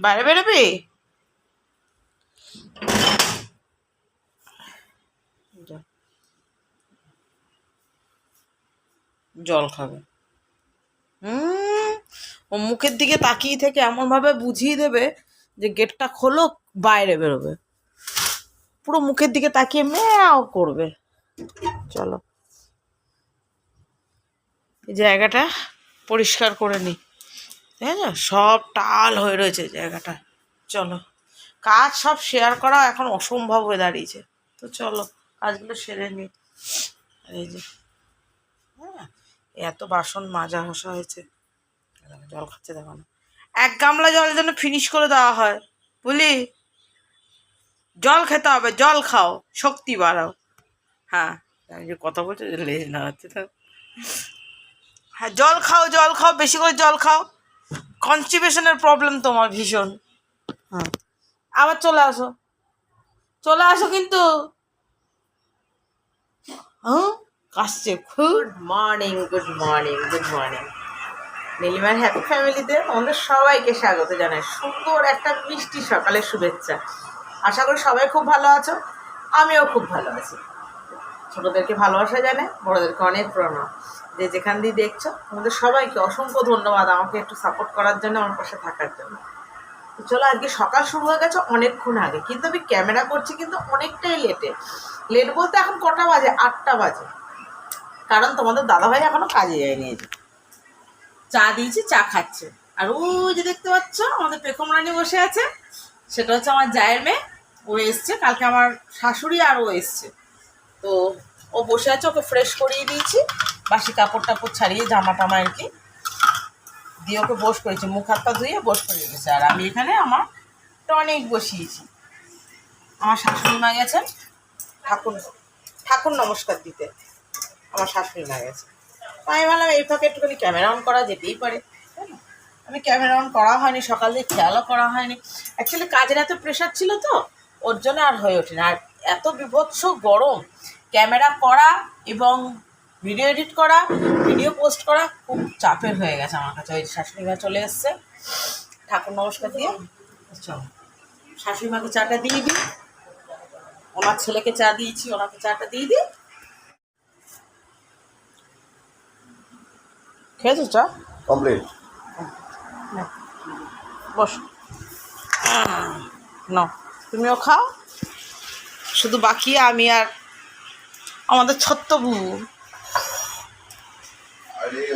বাইরে বেরোবি। জল খাবে। হুম, ও মুখের দিকে তাকিয়ে থেকে এমনভাবে বুঝিয়ে দেবে যে গেটটা খোলো বাইরে বেরোবে। পুরো মুখের দিকে তাকিয়ে ম্যাও করবে। চলো। জায়গাটা পরিষ্কার করে নিই না সব টাল হয়ে রয়েছে জায়গাটা। চলো। কাজ সব শেয়ার করা এখন অসম্ভব হয়ে দাঁড়িয়েছে। তো চলো, কাজগুলো সেরে নিই এই যে হ্যাঁ এত বাসন মাজা ঘষা হয়েছে। জল খাচ্ছে দেখো না। এক গামলা জল যেন ফিনিশ করে দেওয়া হয়। বুঝলি? জল খেতে হবে, জল খাও, শক্তি বাড়াও। হ্যাঁ যে কথা বলছি, লেজ না হচ্ছে তো। হ্যাঁ জল খাও জল খাও, বেশি করে জল খাও। কনস্টিপেশনের প্রবলেম তোমার ভীষণ। আবার চলে আসো। চলে আসো কিন্তু। হ্যাঁ? Good morning good morning good morning নীলিমার হ্যাপি ফ্যামিলিতে আমাদের সবাইকে স্বাগত জানাই। সুন্দর একটা মিষ্টি সকালের শুভেচ্ছা। আশা করি সবাই খুব ভালো আছো। আমিও খুব ভালো আছি। ছোটদেরকে ভালোবাসা জানে বড়দেরকে অনেক প্রণাম। যে যেখান দিয়ে দেখছ, তোমাদের সবাইকে অসংখ্য ধন্যবাদ আমাকে একটু সাপোর্ট করার জন্য, আমার পাশে থাকার জন্য। চলো, আজকে সকাল শুরু হয়ে গেছে অনেকক্ষণ আগে, কিন্তু আমি ক্যামেরা করছি কিন্তু অনেকটাই লেটে লেট বলতে এখন কটা বাজে? আটটা বাজে। কারণ তোমাদের দাদাভাই এখনও কাজে যায়নি এই। চা দিয়েছি, চা খাচ্ছে। আর ওই যে দেখতে পাচ্ছ, আমাদের পেখম রানী বসে আছে। সেটা হচ্ছে আমার জায়ের মেয়ে। ও এসছে, কালকে আমার শাশুড়ি আর ও এসছে। তো ও বসে আছে, ওকে ফ্রেশ করিয়ে দিয়েছি। বাসি কাপড় টাপড় ছাড়িয়ে জামা টামা আর কি দিয়ে ওকে বস করেছি। মুখ হাত পা ধুয়ে বস করে দিয়েছে। আর আমি এখানে আমার টনিক বসিয়েছি। আমার শাশুড়ি মা গেছেন। ঠাকুর ঠাকুর নমস্কার দিতে। আমার শাশুড়ি মা গেছে। আমি ভাবলাম, এই ফাঁকে একটুখানি ক্যামেরা অন করা যেতেই পারে। আমি ক্যামেরা অন করা হয়নি, সকাল দিয়ে খেয়ালও করা হয়নি। অ্যাকচুয়ালি কাজের এত প্রেশার ছিল তো, ওর জন্য আর হয়ে ওঠেনি। আর এত বিভৎস গরম। ক্যামেরা করা এবং ভিডিও এডিট করা ভিডিও পোস্ট করা খুব চাপের হয়ে গেছে আমার কাছে। ওই শাশুড়ি মা চলে এসছে। ঠাকুর নমস্কার দিয়ে চলো শাশুড়ি মাকে চাটা দিয়ে দিই। ওনার ছেলেকে চা দিয়েছি ওনাকে চাটা দিয়ে দিই। খেয়েছো চা? কমপ্লিট। বস। নাও। তুমিও খাও। শুধু বাকি আমি আর আমাদের ছোট্ট বুবু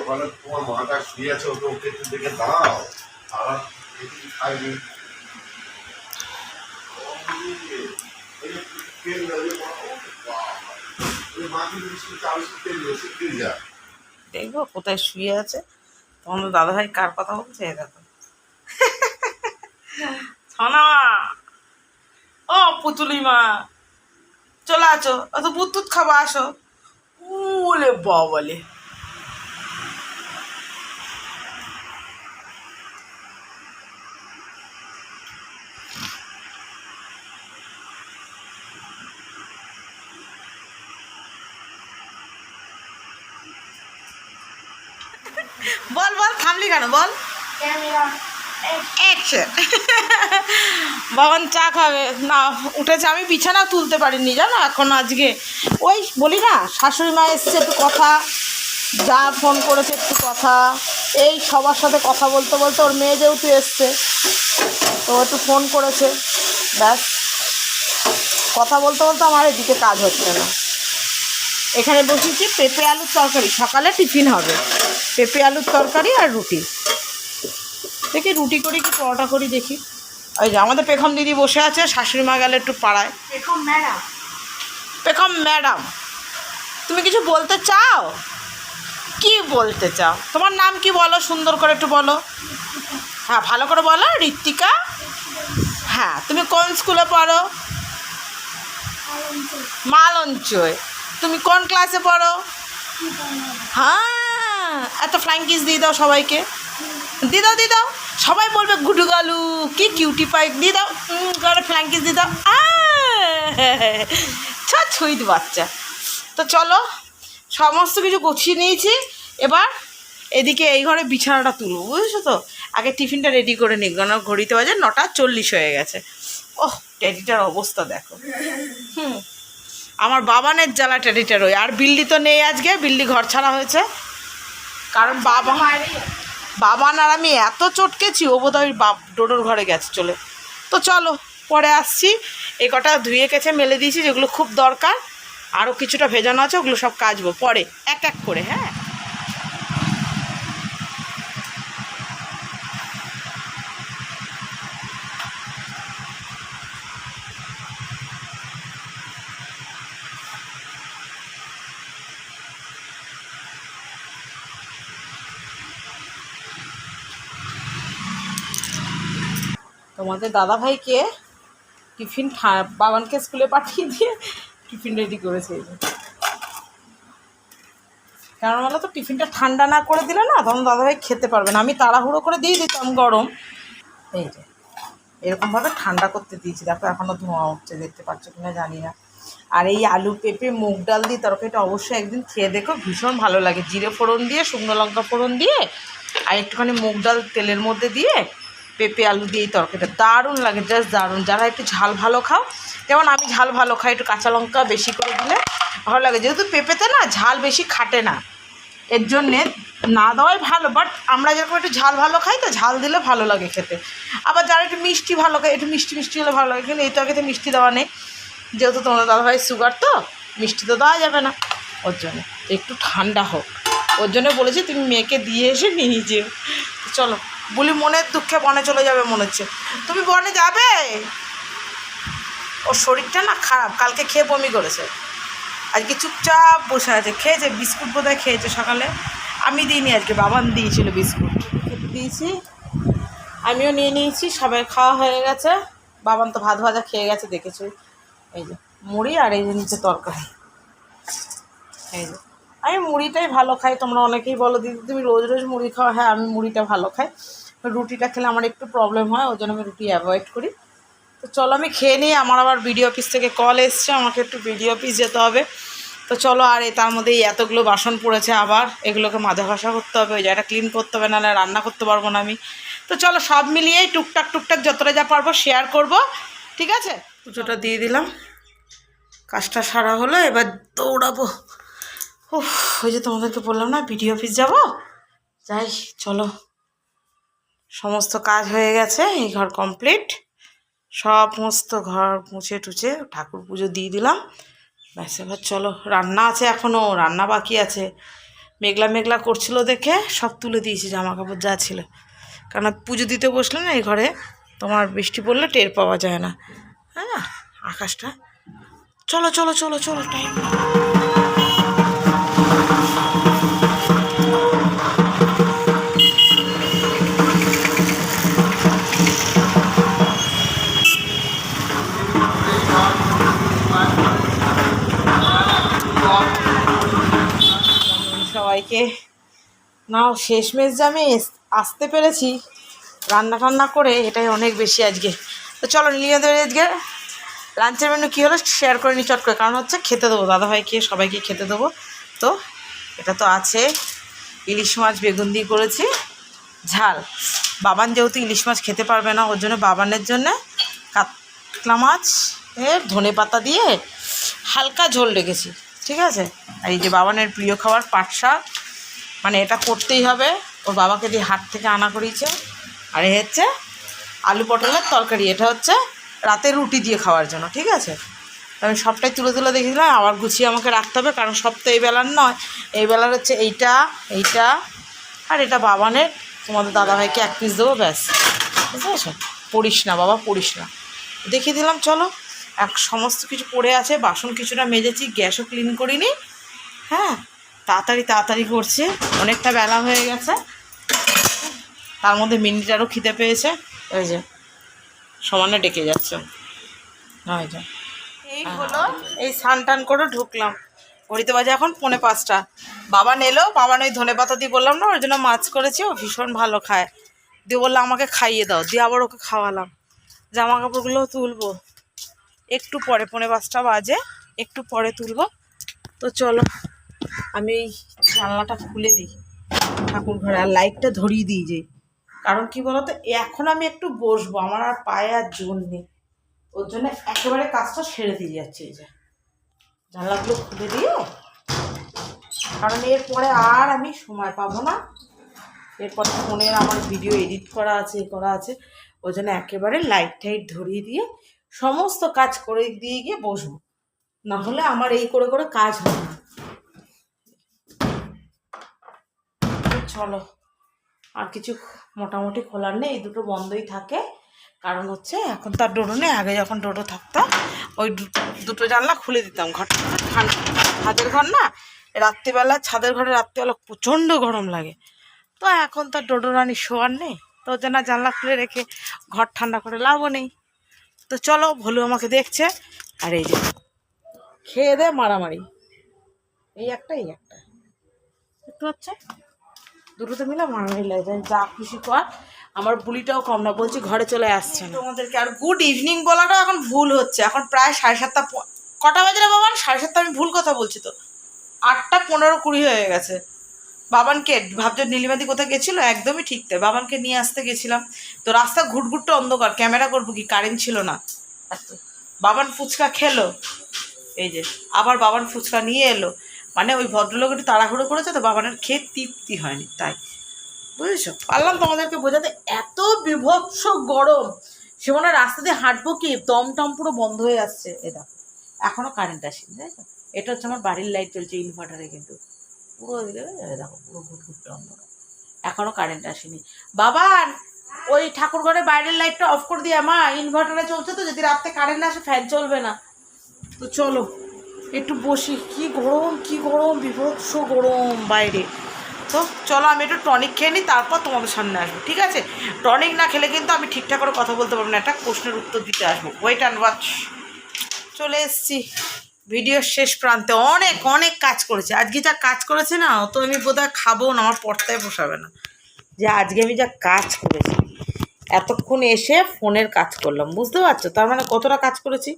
ওখানে তোমার মাটা শুয়ে আছে, ওকে ওকে একটু দেখে দাও। খাইনি দেখব কোথায় শুয়ে আছে। তোমাদের দাদাভাই কার কথা বলছে দেখো। ছনা ও পুতুলি মা! চলে আছো, অত বুতুত খাবা, আসো। উলে বলে বল বল থামলি কেন? বল। বাবান চা খাবে। না উঠেছে। আমি বিছানা তুলতে পারিনি জানো? এখন আজকে। ওই বলি না শাশুড়ি মা এসছে একটু কথা। যা ফোন করেছে একটু কথা। এই সবার সাথে কথা বলতে বলতে ওর মেয়ে যেহেতু এসছে তো একটু ফোন করেছে। ব্যাস। কথা বলতে বলতে আমার এদিকে কাজ হচ্ছে না। এখানে বসেছি পেঁপে আলুর তরকারি। সকালে টিফিন হবে। পেঁপে আলুর তরকারি আর রুটি। দেখি রুটি করি কি পরোটা করি দেখি। ওই যে আমাদের পেখম দিদি বসে আছে শাশুড়ি মা গেলে একটু পাড়ায়। পেখম ম্যাডাম। পেখম ম্যাডাম তুমি কিছু বলতে চাও? কি বলতে চাও? তোমার নাম কি বলো? সুন্দর করে একটু বলো। হ্যাঁ ভালো করে বলো ঋত্বিকা। হ্যাঁ তুমি কোন স্কুলে পড়ো? মালঞ্চয়। তুমি কোন ক্লাসে পড়ো? হ্যাঁ এত ফ্লাইং কিস দিয়ে দাও সবাইকে। দিয়ে দাও দিয়ে দাও। সবাই বলবে, গুডু গালু, কি কিউটি পাই দিয়ে দাও করে ফ্লাইং কিস দিয়ে দাও। ছ ছুইত বাচ্চা। তো চলো, সমস্ত কিছু গুছিয়ে নিয়েছি। এবার এদিকে এই ঘরে বিছানাটা তুলবো বুঝেছ তো? আগে টিফিনটা রেডি করে নিই কারণ ঘড়িতে বাজে নটা চল্লিশ হয়ে গেছে। ওহ টেডিটার অবস্থা দেখো। হুম। আমার বাবানের জ্বালা টেডিটার ওই আর বিল্ডি তো নেই আজকে বিল্ডি ঘর ছাড়া হয়েছে। কারণ বাবা বাবান আর আমি এত চটকেছি ও বোধ হয় বাপ ডোডোর ঘরে গেছে চলে। তো চলো পরে আসছি। এই কটা ধুয়ে কেছে মেলে দিয়েছি যেগুলো খুব দরকার। আরও কিছুটা ভেজানো আছে ওগুলো সব কাচবো। পরে এক এক করে হ্যাঁ? তোমাদের দাদাভাইকে টিফিন বাবানকে স্কুলে পাঠিয়ে দিয়ে টিফিন রেডি করেছে। কারণ বলো তো, টিফিনটা ঠান্ডা না করে দিলে না তখন দাদাভাই খেতে পারবে না। আমি তাড়াহুড়ো করে দিয়ে দিতাম গরম। এই যে, এরকমভাবে ঠান্ডা করতে দিয়েছি। দেখো এখনও ধোঁয়া উঠছে, দেখতে পাচ্ছ কি না জানি না। আর এই আলু পেঁপে, মুগ ডাল দিয়ে তরকারিটা অবশ্যই একদিন খেয়ে দেখো, ভীষণ ভালো লাগে। জিরে ফোড়ন দিয়ে, শুকনো লঙ্কা ফোড়ন দিয়ে, আর একটুখানি মুগ ডাল তেলের মধ্যে দিয়ে পেঁপে, আলু দিয়ে তরকারিটা। দারুণ লাগে জাস্ট দারুণ। যারা একটু ঝাল ভালো খাও, যেমন আমি ঝাল ভালো খাই, একটু কাঁচা লঙ্কা বেশি করে দিলে ভালো লাগে। যেহেতু পেঁপেতে না ঝাল বেশি খাটে না, এর জন্যে না দেওয়াই ভালো বাট আমরা যেরকম একটু ঝাল ভালো খাই, তো ঝাল দিলে ভালো লাগে খেতে। আবার যারা একটু মিষ্টি ভালো খায়, একটু মিষ্টি মিষ্টি হলে ভালো লাগে, কিন্তু এই তরকারিতে মিষ্টি দেওয়া নেই। যেহেতু তোমাদের দাদাভাই সুগার তো, মিষ্টি তো দেওয়া যাবে না, ওর জন্য। একটু ঠান্ডা হোক। ওর জন্য বলেছি, তুমি মেয়েকে দিয়ে এসে নিয়ে যেও। চলো, বলি মনের দুঃখে বনে চলে যাবে মনে হচ্ছে। তুমি বনে যাবে? ওর শরীরটা না খারাপ, কালকে খেয়ে বমি করেছে। আজকে চুপচাপ বসে আছে, খেয়েছে বিস্কুট বোধহয় খেয়েছে সকালে। আমি দিইনি আজকে, বাবান দিয়েছিল বিস্কুট। দিয়েছি, আমিও নিয়ে নিয়েছি, সবাই খাওয়া হয়ে গেছে। বাবান তো ভাত ভাজা খেয়ে গেছে, দেখেছি? এই যে মুড়ি আর এই যে নিচে তরকারি। এই যে। আমি মুড়িটাই ভালো খাই, তোমরা অনেকেই বলো, দিদি, তুমি রোজ রোজ মুড়ি খাও? হ্যাঁ আমি মুড়িটা ভালো খাই। রুটিটা খেলে আমার একটু প্রবলেম হয়, ওই জন্য আমি রুটি অ্যাভয়েড করি। তো চলো, আমি খেয়ে নিই আমার আবার বিডিও অফিস থেকে কল এসছে, আমাকে একটু বিডিও অফিস যেতে হবে। তো চলো, আর তার মধ্যে এতগুলো বাসন পড়েছে আবার, এগুলোকে মাজা ঘষা করতে হবে, ওই জায়গাটা ক্লিন করতে হবে, নাহলে রান্না করতে পারব না আমি। তো চলো, সব মিলিয়েই টুকটাক টুকটাক যতটা যা পারব শেয়ার করব, ঠিক আছে? পুজোটা দিয়ে দিলাম। কাজটা সারা হলো, এবার দৌড়াবো। উফ, ওই যে তোমাদেরকে বললাম না, বিডিও অফিস যাব? যাই, চলো। সমস্ত কাজ হয়ে গেছে, এই ঘর কমপ্লিট। সমস্ত ঘর মুছে টুছে ঠাকুর পুজো দিয়ে দিলাম। ব্যাস, এবার চলো, রান্না আছে এখনও রান্না বাকি আছে। মেঘলা মেঘলা করছিল দেখে, সব তুলে দিয়েছি জামা কাপড় যা ছিল। কারণ পুজো দিতে বসলে না, এই ঘরে তোমার বৃষ্টি পড়লে টের পাওয়া যায় না। হ্যাঁ আকাশটা। চলো চলো চলো চলো টাইম সবাইকে। নাও, শেষমেশ যে আমি আসতে পেরেছি, রান্না টান্না করে, এটাই অনেক বেশি আজকে। তো চলো নীলিমাদের আজকে। লাঞ্চের মেনু কী হলো শেয়ার করে নি চট করে। কারণ হচ্ছে খেতে দেবো, দাদাভাইকে, সবাইকে খেতে দেবো। তো এটা তো আছে। ইলিশ মাছ বেগুন দিয়ে করেছি। ঝাল। বাবান যেহেতু ইলিশ মাছ খেতে পারবে না, ওর জন্য বাবানের জন্য কাতলা মাছ, এর ধনে পাতা দিয়ে হালকা ঝোল রেখেছি। ঠিক আছে? আর এই যে বাবানের প্রিয় খাবার পাট শাক মানে এটা করতেই হবে। ওর বাবাকে দিয়ে হাট থেকে আনা করিয়েছে আর এ হচ্ছে আলু পটলের তরকারি। এটা হচ্ছে রাতে রুটি দিয়ে খাওয়ার জন্য, ঠিক আছে? আমি সবটাই তুলে তুলে দেখেছিলাম, আবার গুছিয়ে আমাকে রাখতে হবে, কারণ সব তো এই বেলার নয়। এই বেলার হচ্ছে এইটা এইটা, আর এটা বাবানের। তোমাদের দাদাভাইকে এক পিস দেবো, ব্যাস। বুঝতে পেরেছ? পড়িস না, বাবা, পড়িস না। দেখিয়ে দিলাম, চলো। এক সমস্ত কিছু পড়ে আছে বাসন কিছুটা মেজেছি গ্যাসও ক্লিন করিনি। হ্যাঁ তাড়াতাড়ি তাড়াতাড়ি করছে। অনেকটা বেলা হয়ে গেছে। তার মধ্যে মিনিটারও খিদে পেয়েছে। ওই যে সমানে ডেকে যাচ্ছে। ওই যে। এই হলো এই স্নান টান করে ঢুকলাম। ঘড়িতে বাজে এখন পৌনে পাঁচটা। বাবা নেলো বাবা ওই ধনে পাতা দিয়ে বললাম না ওর জন্য মাছ করেছি ও ভীষণ ভালো খায়। দিয়ে বলল আমাকে খাইয়ে দাও। দিয়ে আবার ওকে খাওয়ালাম। জামা কাপড়গুলোও তুলবো। একটু পরে, পৌনে পাঁচটা বাজে, একটু পরে তুলবো। তো চলো, আমি এই জানলাটা খুলে দিই। ঠাকুর ঘরে, আর লাইটটা ধরিয়ে দিই যে। কারণ কি বলতো, এখন আমি একটু বসবো, আমার আর পায়ে আর জোর নেই। ওর জন্য একেবারে কাজটা সেরে দিয়ে যাচ্ছি এই যে। জানলাগুলো খুলে দিয়ে, কারণ এরপরে আর আমি সময় পাবো না। এরপরে ফোনের আমার ভিডিও এডিট করা আছে, এ করা আছে। ওই জন্য একেবারে লাইট টাইট ধরিয়ে দিয়ে সমস্ত কাজ করে দিয়ে গিয়ে বসবো। না হলে আমার এই করে করে কাজ হবে না। চলো, আর কিছু মোটামুটি খোলার নেই, এই দুটো বন্ধই থাকে। কারণ হচ্ছে এখন তার ডোডো নেই, আগে যখন ডোডো থাকতো, ওই দুটো জানলা খুলে দিতাম ঘরটা ঠান্ডা ছাদের ঘর না, রাত্রিবেলা ছাদের ঘরে রাত্রিবেলা প্রচণ্ড গরম লাগে। তো এখন তার ডোডো রানি শোয়ার নেই। তো জন্য জানলা খুলে রেখে ঘর ঠান্ডা করে লাভও নেই। তো চলো ভলু আমাকে দেখছে। আর এই যে, খেয়ে দে মারামারি। এই একটা এই একটা। একটু হচ্ছে দুটোতে মিলে মারামারি লাগে যা খুশি কর। আমার বুলিটাও কম না, বলছি ঘরে চলে আসছে তোমাদেরকে আর গুড ইভিনিং বলাটা এখন ভুল হচ্ছে। এখন প্রায় সাড়ে সাতটা কটা বাজে রে বাবান সাড়ে সাতটা আমি ভুল কথা বলছি তো। আটটা পনেরো কুড়ি হয়ে গেছে। বাবানকে ভাবছ নীলিমাদি কোথায় গেছিল? একদমই ঠিক তাই। বাবানকে নিয়ে আসতে গেছিলাম। তো রাস্তা ঘুটঘুটটা অন্ধকার। ক্যামেরা করব কি? কারেন্ট ছিল না। বাবান ফুচকা খেলো। এই যে, আবার বাবান ফুচকা নিয়ে এলো। মানে ওই ভদ্রলোক একটু তাড়াহুড়ো করেছে তো বাবানের খেয়ে তৃপ্তি হয়নি, তাই। বুঝেছ? পারলাম তোমাদেরকে বোঝাতে। এত বিভৎস গরম। সে মনে হয় রাস্তা দিয়ে হাঁটবো কি? দম টম পুরো বন্ধ হয়ে আসছে। এ দেখো, এখনও কারেন্ট আসেনি, তাই তো? এটা হচ্ছে আমার বাড়ির লাইট চলছে ইনভার্টারে কিন্তু। পুরো এই দেখো, পুরো ঘুটঘুটটা অন্ধকার। এখনও কারেন্ট আসেনি। বাবার ওই ঠাকুর ঘরের বাইরের লাইটটা অফ করে দিয়ে, মা ইনভার্টারে চলছে তো, যদি রাত্রে কারেন্ট না আসে ফ্যান চলবে না। তো চলো, একটু বসি। কি গরম কি গরম, বিভৎস গরম বাইরে। তো চলো, আমি একটু টনিক খেয়ে নিই, তারপর তোমাদের সামনে আসব, ঠিক আছে? টনিক না খেলে কিন্তু আমি ঠিকঠাক করে কথা বলতে পারব না। একটা প্রশ্নের উত্তর দিতে আসব। ওয়েট অ্যান্ড ওয়াচ চলে এসেছি। ভিডিওর শেষ প্রান্তে অনেক অনেক কাজ করেছে। আজকে যা কাজ করেছে না, অত আমি বোধহয় খাব না, আমার পড়তায় পোষাবে না। যে আজকে আমি যা কাজ করেছি, এতক্ষণ এসে ফোনের কাজ করলাম, বুঝতে পারছ? তার মানে কতটা কাজ করেছি?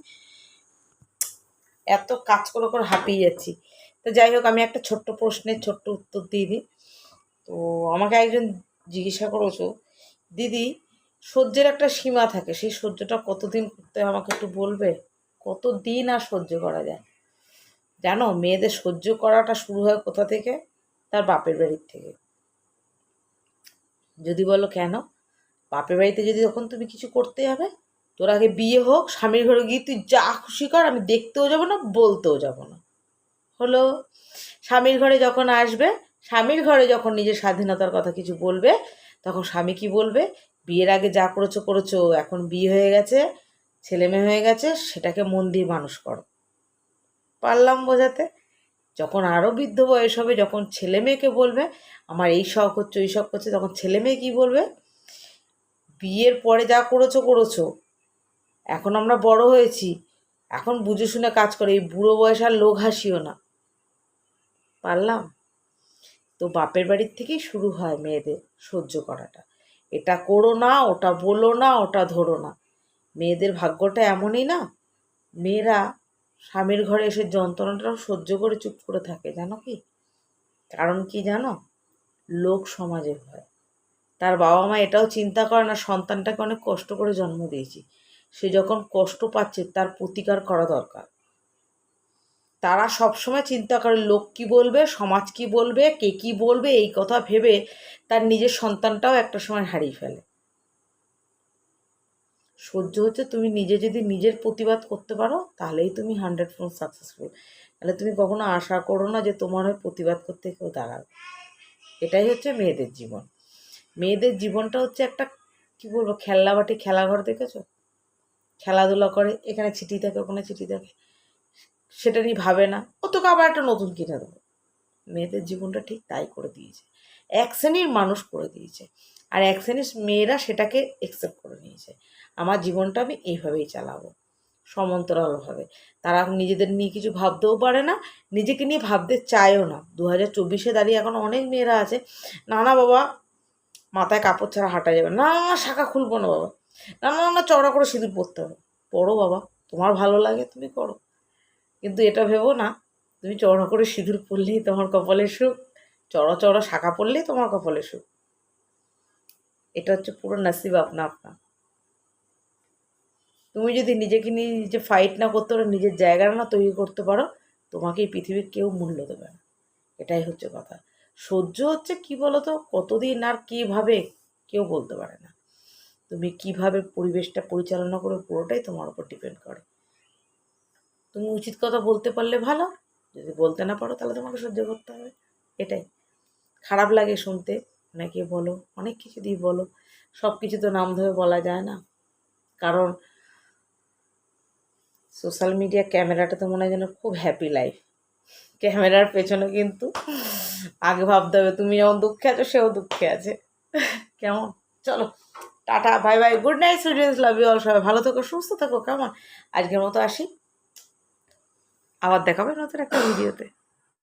এত কাজ করে করে হাঁপিয়ে যাচ্ছি। তো যাই হোক, আমি একটা ছোট্ট প্রশ্নের ছোট্ট উত্তর দিয়ে দিই। তো আমাকে একজন জিজ্ঞাসা করেছ, দিদি সহ্যের একটা সীমা থাকে, সেই সহ্যটা কতদিন করতে আমাকে একটু বলবে? কত দিন আর সহ্য করা যায়? জানো, মেয়েদের সহ্য করাটা শুরু হয় কোথা থেকে? তার বাপের বাড়ির থেকে। যদি বলো কেন? বাপের বাড়িতে যদি তখন তুমি কিছু করতে যাবে, তোর আগে বিয়ে হোক, স্বামীর ঘরে গিয়ে তুই যা খুশি কর, আমি দেখতেও যাব না, বলতেও যাব না। হলো, স্বামীর ঘরে যখন আসবে, স্বামীর ঘরে যখন নিজের স্বাধীনতার কথা কিছু বলবে, তখন স্বামী কি বলবে? বিয়ের আগে যা করেছ করেছ, এখন বিয়ে হয়ে গেছে ছেলে মেয়ে হয়ে গেছে, সেটাকে মন দিয়ে মানুষ করো। পারলাম বোঝাতে? যখন আরও বৃদ্ধ বয়স হবে, যখন ছেলে মেয়েকে বলবে, আমার এই শখ হচ্ছে, ওই শখ হচ্ছে, তখন ছেলে মেয়ে কী বলবে? বিয়ের পরে যা করেছ করেছ। এখন আমরা বড় হয়েছি। এখন বুঝে শুনে কাজ করে। এই বুড়ো বয়স আর লোক হাসিও না। পারলাম? তো বাপের বাড়ির থেকেই শুরু হয় মেয়েদের সহ্য করাটা। এটা করো না, ওটা বলো না, ওটা ধরো না। মেয়েদের ভাগ্যটা এমনই না? মেয়েরা স্বামীর ঘরে এসে যন্ত্রণাটাও সহ্য করে চুপ করে থাকে, জানো কি? কারণ কি জানো? লোক সমাজের ভয়। তার বাবা মা এটাও চিন্তা করে না, সন্তানটাকে অনেক কষ্ট করে জন্ম দিয়েছি। সে যখন কষ্ট পাচ্ছে, তার প্রতিকার করা দরকার। তারা সবসময় চিন্তা করে, লোক কি বলবে, সমাজ কি বলবে, কে কি বলবে, এই কথা ভেবে তার নিজের সন্তানটাও একটা সময় হারিয়ে ফেলে। সহ্য হচ্ছে তুমি নিজে যদি নিজের প্রতিবাদ করতে পারো, তাহলেই তুমি হান্ড্রেড পার্সেন্ট সাকসেসফুল তাহলে তুমি কখনো আশা করো না যে তোমার হয়ে প্রতিবাদ করতে কেউ দাঁড়াবে। এটাই হচ্ছে মেয়েদের জীবন। মেয়েদের জীবনটা হচ্ছে একটা, কি বলব, খেলনাবাটি, খেলাঘর দেখেছ? খেলাধুলা করে, এখানে ছিটি থাকে, ওখানে ছিটি থাকে। সেটা নিয়ে ভাবে না। ও তোকে আবার একটা নতুন কিনে দেবো। মেয়েদের জীবনটা ঠিক তাই করে দিয়েছে। এক শ্রেণির মানুষ করে দিয়েছে। আর এক শ্রেণির মেয়েরা সেটাকে একসেপ্ট করে নিয়েছে। আমার জীবনটা আমি এইভাবেই চালাবো, সমান্তরালভাবে। তারা নিজেদের নিয়ে কিছু ভাবতেও পারে না, নিজেকে নিয়ে ভাবতে চায়ও না। দু হাজার চব্বিশে দাঁড়িয়ে এখন অনেক মেয়েরা আছে না না বাবা, মাথায় কাপড় ছাড়া হাঁটা যাবে না, শাখা খুলবো না বাবা। না না না চড়া করে সিঁদুর পরতে হবে। পড়ো বাবা, তোমার ভালো লাগে তুমি করো। কিন্তু এটা ভেবো না, তুমি চড়া করে সিঁদুর পরলেই তোমার কপালে সুখ চড়া চড়া শাখা পরলেই তোমার কপালে সুখ। এটা হচ্ছে পুরো নাসিব আপনা আপনা। তুমি যদি নিজেকে নিয়ে নিজে ফাইট না করতে পারো, নিজের জায়গাটা না তৈরি করতে পারো, তোমাকে এই পৃথিবীর কেউ মূল্য দেবে না। এটাই হচ্ছে কথা। সহ্য হচ্ছে কি বলো তো কতদিন আর কীভাবে কেউ বলতে পারে না। তুমি কীভাবে পরিবেশটা পরিচালনা করো পুরোটাই তোমার উপর ডিপেন্ড করে। তুমি উচিত কথা বলতে পারলে ভালো, যদি বলতে না পারো তাহলে তোমাকে সহ্য করতে হবে। এটাই। খারাপ লাগে শুনতে। অনেকে বলো, অনেক কিছু দিয়ে বলো। সব কিছু তো নাম ধরে বলা যায় না। কারণ সোশ্যাল মিডিয়া ক্যামেরাটা তো মনে হয় যেন খুব হ্যাপি লাইফ ক্যামেরার পেছনে কিন্তু আগে ভাবতে হবে, তুমি যেমন দুঃখে আছো, সেও দুঃখে আছে। কেমন? চলো, tata bye bye good night students love you all সবাই ভালো থেকো, সুস্থ থাকো, কেমন? আজকের মতো আসি। আবার দেখাবে নতুন একটা ভিডিওতে